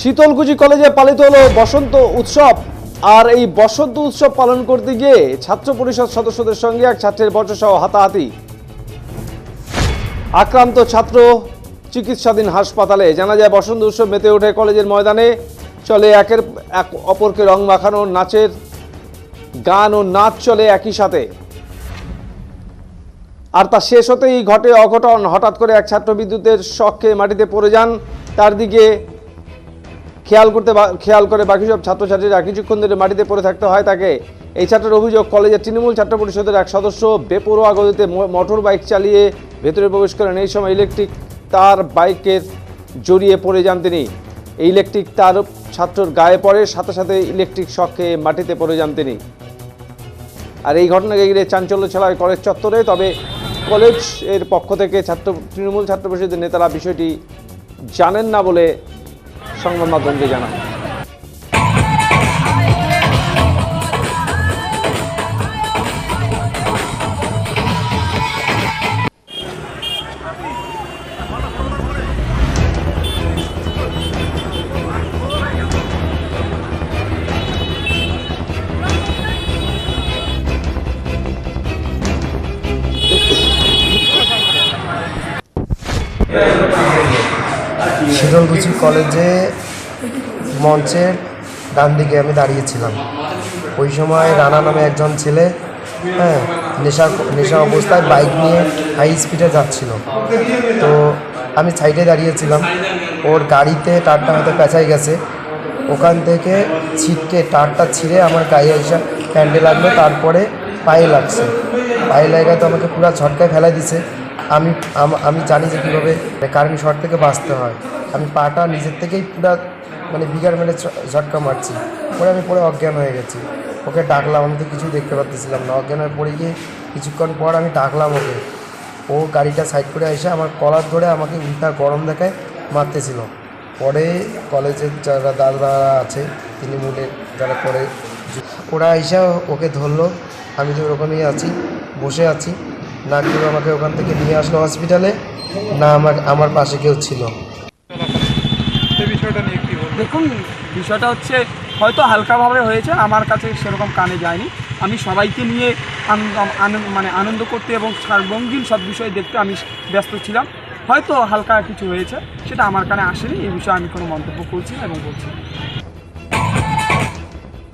শীতলকুচি কলেজে পালিত হলো বসন্ত উৎসব। আর এই বসন্ত উৎসব পালন করতে গিয়ে ছাত্র পরিষদ সদস্যদের সঙ্গে এক ছাত্রের বর্ষসহ হাতাহাতি। আক্রান্ত ছাত্র চিকিৎসাধীন হাসপাতালে। জানা যায়, বসন্ত উৎসব মেতে ওঠে কলেজের ময়দানে। চলে একের, এক অপরকে রং মাখানো, নাচের গান ও নাচ চলে একই সাথে। আর তা শেষ হতেই ঘটে অঘটন। হঠাৎ করে এক ছাত্র বিদ্যুতের শখ মাটিতে পড়ে যান। তার দিকে খেয়াল করতে খেয়াল করে বাকি সব ছাত্রছাত্রীরা। কিছুক্ষণ ধরে মাটিতে পড়ে থাকতে হয় তাকে। এই ছাত্রের অভিযোগ, কলেজের তৃণমূল ছাত্র পরিষদের এক সদস্য বেপরোয়া গতিতে মোটর বাইক চালিয়ে ভেতরে প্রবেশ করেন। এই সময় ইলেকট্রিক তার বাইকের জড়িয়ে পড়ে যান তিনি। এই ইলেকট্রিক তার ছাত্রর গায়ে পড়ে, সাথে সাথে ইলেকট্রিক শক খেয়ে মাটিতে পড়ে যান তিনি। আর এই ঘটনাকে ঘিরে চাঞ্চল্য ছড়ায় কলেজ চত্বরে। তবে কলেজের পক্ষ থেকে ছাত্র, তৃণমূল ছাত্র পরিষদের নেতারা বিষয়টি জানেন না বলে সংবাদ মাধ্যমকে জানান। শীতলকুচি কলেজে মঞ্চের ডান দিকে আমি দাঁড়িয়েছিলাম। ওই সময় রানা নামে একজন ছেলে হ্যাঁ নেশা নেশা অবস্থায় বাইক নিয়ে হাই স্পিডে যাচ্ছিল। তো আমি সাইডে দাঁড়িয়েছিলাম। ওর গাড়িতে টারটা হয়তো পেঁচাই গেছে। ওখান থেকে ছিটকে টারটা ছিঁড়ে আমার গায়ে এসে প্যান্ডে লাগল। তারপরে পায়ে লাগছে। পায়ে লাগা তো আমাকে পুরো ছটকায় ফেলাই দিছে। আমি আমি জানি যে কীভাবে কারেন্ট শর্ট থেকে বাঁচতে হয়। আমি পাটা নিজের থেকেই পুরো মানে বিঘার মেলে ঝটকা মারছি। পরে আমি পরে অজ্ঞান হয়ে গেছি। ওকে ডাকলাম, আমি তো কিছুই দেখতে পাচ্ছিলাম না। অজ্ঞান হয়ে পড়ে গিয়ে কিছুক্ষণ পর আমি ডাকলাম ওকে। ও গাড়িটা সাইড করে এসে আমার কলার ধরে আমাকে উল্টা গরম দেখায় মারতেছিল। পরে কলেজের যারা দাদারা আছে তৃণমূলের যারা করে, ওরা এসে ওকে ধরলো। আমি তো ওরকমই আছি, বসে আছি। না কেউ আমাকে ওখান থেকে নিয়ে আসলো হসপিটালে না আমার আমার পাশে কেউ ছিল। এই বিষয়টা নিয়ে কি বলব দেখুন বিষয়টা হচ্ছে হয়তো হালকাভাবে হয়েছে আমার কাছে সেরকম কানে যায়নি। আমি সবাইকে নিয়ে মানে আনন্দ করতে এবং সার্বঙ্গীন সব বিষয় দেখতে আমি ব্যস্ত ছিলাম। হয়তো হালকা কিছু হয়েছে সেটা আমার কানে আসেনি এই বিষয়ে আমি কোনো মন্তব্য করছি না এবং বলছি না।